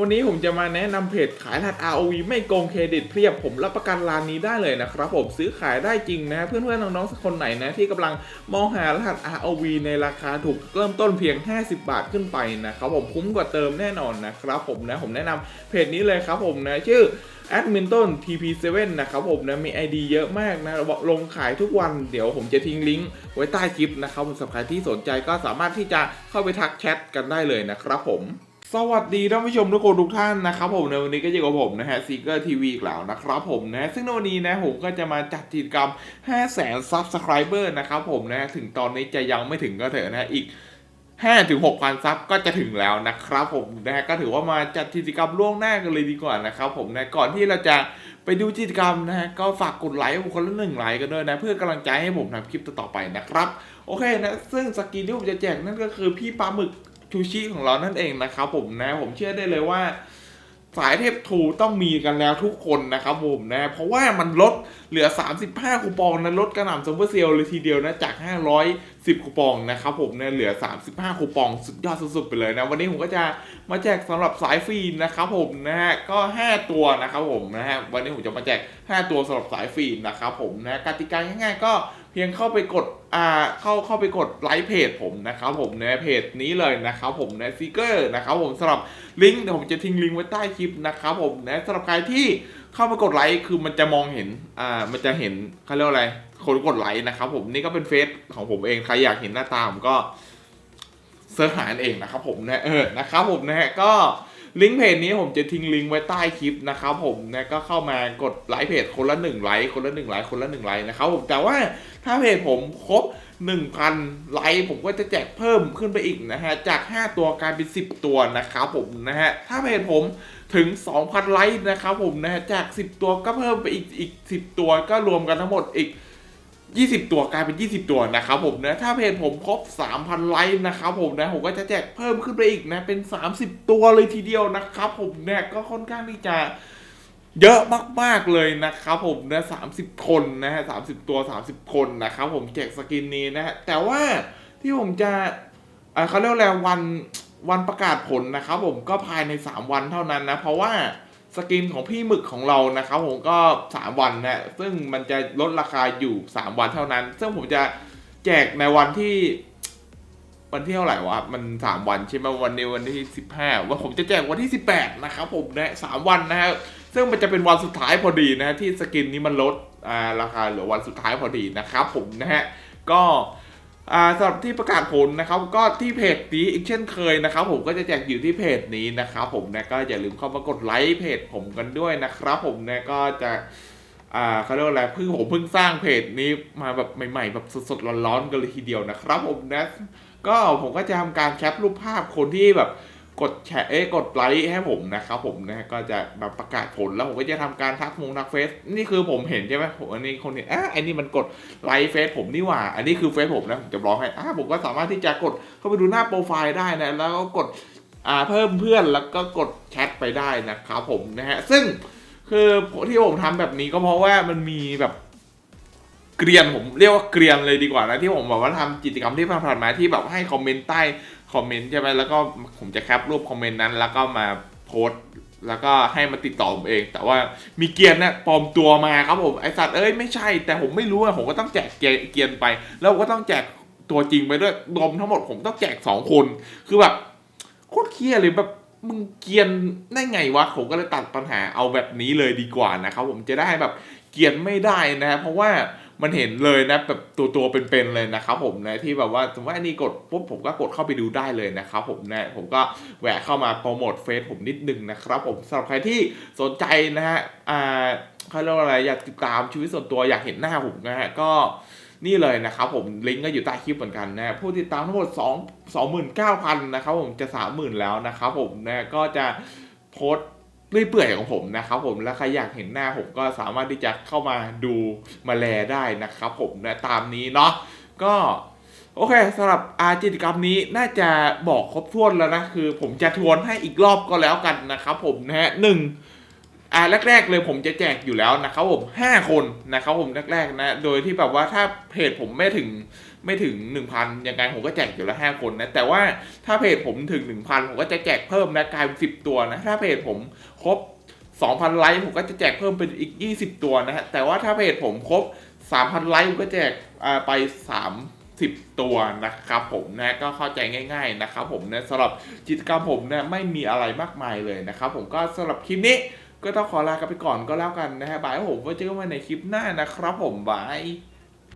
วันนี้ผมจะมาแนะนำเพจขายรหัส ROV ไม่โกงเครดิตเพียบผมรับประกันร้านนี้ได้เลยนะครับผมซื้อขายได้จริงนะเพื่อนๆน้องๆสักคนไหนนะที่กำลังมองหารหัส ROV ในราคาถูกเริ่มต้นเพียง 50 บาทขึ้นไปนะครับผมคุ้มกว่าเติมแน่นอนนะครับผมนะผมแนะนำเพจนี้เลยครับผมนะชื่อแอดมินต้น TP7 นะครับผมนะมี ID เยอะมากนะบอกลงขายทุกวันเดี๋ยวผมจะทิ้งลิงก์ไว้ใต้คลิปนะครับสำหรับใครที่สนใจก็สามารถที่จะเข้าไปทักแชทกันได้เลยนะครับผม สวัสดีท่านผู้ชมทุกคนทุกท่านนะครับผมในวันนี้ก็อยู่กับผมนะฮะซีเกอร์ทีวีอีกแล้วนะครับผมนะซึ่งในวันนี้นะผมก็จะมาจัดกิจกรรม 5 0 0 0 0 0 Subscriber นะครับผมนะถึงตอนนี้จะยังไม่ถึงก็เถอะนะอีก5ถึง6,000ซับก็จะถึงแล้วนะครับผมนะฮะก็ถือว่ามาจัดกิจกรรมล่วงหน้ากันเลยดีกว่านะครับผมนะก่อนที่เราจะไปดูกิจกรรมนะฮะก็ฝากกดไลค์คนละหนึ่งไลค์กันด้วยนะเพื่อกำลังใจให้ผมทำคลิปต่อไปนะครับ โอเคนะซึ่งสกินที่ผมจะแจกนั่นก็คือพี่ปลาหมึก ชูชิของเรานั่นเองนะครับผมนะผมเชื่อได้เลยว่า สายเทพทูต้องมีกันแล้วทุกคนนะครับผมนะเพราะว่ามันลดเหลือ 35 คูปองนะลดกระหน่ำซัมเปอร์เซลเลยทีเดียวนะจาก 510คูปองนะครับผมเนะเหลือ 35คูปองสุดยอดสุดๆไปเลยนะวันนี้ผมก็จะมาแจกสำหรับสายฟรีนะครับผมนะฮะก็ 5 ตัวนะครับผมนะฮะวันนี้ผมจะมาแจก 5 ตัวสำหรับสายฟรีนะครับผมนะกติกาง่ายๆก็เพียงเข้าไปกดอ่าเข้าเข้าไปกดไลค์เพจผมนะครับผมนะเพจนี้เลยนะครับผมนะซีเกอร์นะครับผมสำหรับลิงก์เดี๋ยวผมจะทิ้งลิงก์ไว้ใต้คลิปนะครับผมนะสำหรับใครที่เข้ามากดไลค์คือมันจะมองเห็นอ่ามันจะเห็นเขาเรียกว่าอะไร คนกดไลค์นะครับผมนี่ก็เป็นเฟซของผมเองใครอยากเห็นหน้าตาผมก็เสิร์ชหาเองนะครับผมนะเออนะครับผมนะฮะก็ลิงก์เพจนี้ผมจะทิ้งลิงก์ไว้ใต้คลิปนะครับผมนะก็เข้ามากดไลค์เพจคนละหนึ่งไลค์คนละหนึ่งไลค์คนละหนึ่งไลค์นะครับผมแต่ว่าถ้าเพจผมครบ 1,000 ไลค์ผมก็จะแจกเพิ่มขึ้นไปอีกนะฮะจาก 5 ตัวกลายเป็น 10 ตัวนะครับผมนะฮะถ้าเพจผมถึง 2,000 ไลค์นะครับผมนะฮะจาก 10 ตัวก็เพิ่มไปอีกอีก 10 ตัวก็รวมกันทั้งหมดอีก 20 ตัวกลายเป็น 20 ตัวนะครับผมนะถ้าเพจผมครบ 3,000 ไลค์นะครับผมนะผมก็จะแจกเพิ่มขึ้นไปอีกนะเป็น 30 ตัวเลยทีเดียวนะครับผมเนี่ยก็ค่อนข้างที่จะเยอะมากๆเลยนะครับผมนะสามสิบคนนะฮะสามสิบตัวสามสิบคนนะครับผมแจกสกินนี้นะฮะแต่ว่าที่ผมจะอ่าเขาเรียกว่าอะไรวันวันประกาศผลนะครับผมก็ภายใน 3 วันเท่านั้นนะ เพราะว่า สกินของพี่หมึกของเรานะครับผมก็ 3 วันนะซึ่งมันจะลดราคาอยู่ 3 วันเท่านั้น ซึ่งผมจะแจกในวันที่วันที่เท่าไหร่วะ มัน 3 วันใช่ไหมวันนี้วันที่ 15 ว่าผมจะแจกวันที่ 18 นะครับผมนะสามวันนะฮะซึ่งมันจะเป็นวันสุดท้ายพอดีนะฮะที่สกินนี้มันลดราคาเหลือวันสุดท้ายพอดีนะครับผมนะฮะก็ สำหรับที่ประกาศผลนะครับก็ที่เพจนี้อีกเช่นเคยนะครับ ผมก็จะแจกอยู่ที่เพจนี้นะครับผมนะก็อย่าลืมเข้ามากดไลค์เพจผมกันด้วยนะครับ ผมนะก็จะอ่าเขาเรียกว่าอะไรเพิ่งผมเพิ่งสร้างเพจนี้มาแบบใหม่ๆแบบสดๆร้อนๆกันเลยทีเดียวนะครับ ผมนะก็ผมก็จะทำการแคปรูปภาพคนที่แบบ กดแชร์เอ้กดไลค์ให้ผมนะครับผมนะก็จะแบบประกาศผลแล้วผมก็จะทำการทักมงทักเฟซนี่คือผมเห็นใช่ไหมผมอันนี้คนนี้อะอันนี้มันกดไลค์เฟซผมนี่หว่า อันนี้คือเฟซผมนะผมจะบล็อกให้อะผมก็สามารถที่จะกดเข้าไปดูหน้าโปรไฟล์ได้นะแล้วก็กดอ่าเพิ่มเพื่อนแล้วก็กดแชทไปได้นะครับผมนะฮะซึ่งคือที่ผมทำแบบนี้ก็เพราะว่ามันมีแบบเกรียนผมเรียกว่าเกรียนเลยดีกว่านะที่ผมแบบว่าทำกิจกรรมที่ผ่านๆมาที่แบบให้คอมเมนต์ใต้ คอมเมนต์ใช่ไหมแล้วก็ผมจะแคปรูปคอมเมนต์นั้น แล้วก็มาโพสต์แล้วก็ให้มาติดต่อผมเอง แต่ว่ามีเกียนเนี่ยปลอมตัวมาครับผมไอสัตว์เอ้ยไม่ใช่ แต่ผมไม่รู้อะผมก็ต้องแจกเกียนเกรียนไป แล้วก็ต้องแจกตัวจริงไปด้วยรวมทั้งหมดผมต้องแจกสองคน คือแบบโคตรเครียดเลยแบบมึงเกียนได้ไงวะผมก็เลยตัดปัญหาเอาแบบนี้เลยดีกว่านะครับผมจะได้แบบเกียนไม่ได้นะฮะเพราะว่า มันเห็นเลยนะแบบตัวตัวเป็นๆเลยนะครับผมนะที่แบบว่าสมมติว่าอันนี้กดปุ๊บผมก็กดเข้าไปดูได้เลยนะครับผมนะผมก็แหวะเข้ามาโปรโมทเฟซผมนิดนึงนะครับผมสำหรับใครที่สนใจนะฮะอ่าเขาเรียกว่าอะไรอยากติดตามชีวิตส่วนตัวอยากเห็นหน้าผมนะฮะก็นี่เลยนะครับผมลิงก์ก็อยู่ใต้คลิปเหมือนกันนะผู้ติดตามทั้งหมด 2 29,000 นะครับผมจะ 30,000 แล้วนะครับผมนะก็จะโพสต์ เปื่อยเปื่อยของผมนะครับผมและใครอยากเห็นหน้าผมก็สามารถที่จะเข้ามาดูมาแลได้นะครับผมนะตามนี้เนาะก็โอเคสำหรับอาจิตกรรมนี้น่าจะบอกครบถ้วนแล้วนะ คือผมจะทวนให้อีกรอบก็แล้วกันนะครับผมนะฮะหนึ่ง อ่าแรก ๆ เลยผมจะแจกอยู่แล้วนะครับผมห้าคนนะครับผมแรกๆนะโดยที่แบบว่าถ้าเพจผมไม่ถึงไม่ถึง 1,000ยังไงผมก็แจกอยู่ละ5คนนะแต่ว่าถ้าเพจผมถึง 1,000 ผมก็จะแจกเพิ่มนะกลายเป็น10 ตัวนะถ้าเพจผมครบ 2,000 ไลค์ผมก็จะแจกเพิ่มเป็นอีก 20 ตัวนะฮะแต่ว่าถ้าเพจผมครบ 3,000 ไลค์ผมก็แจกอ่าไป30ตัวนะครับผมนะก็เข้าใจง่าย ๆนะครับผมนะสำหรับกิจกรรมผมนี่ยไม่มีอะไรมากมายเลยนะครับผมก็สำหรับคลิปนี้ ก็ต้องขอลากันไปก่อนก็แล้วกันนะฮะบายผมไว้เจอกันใหม่ในคลิปหน้านะครับผมบาย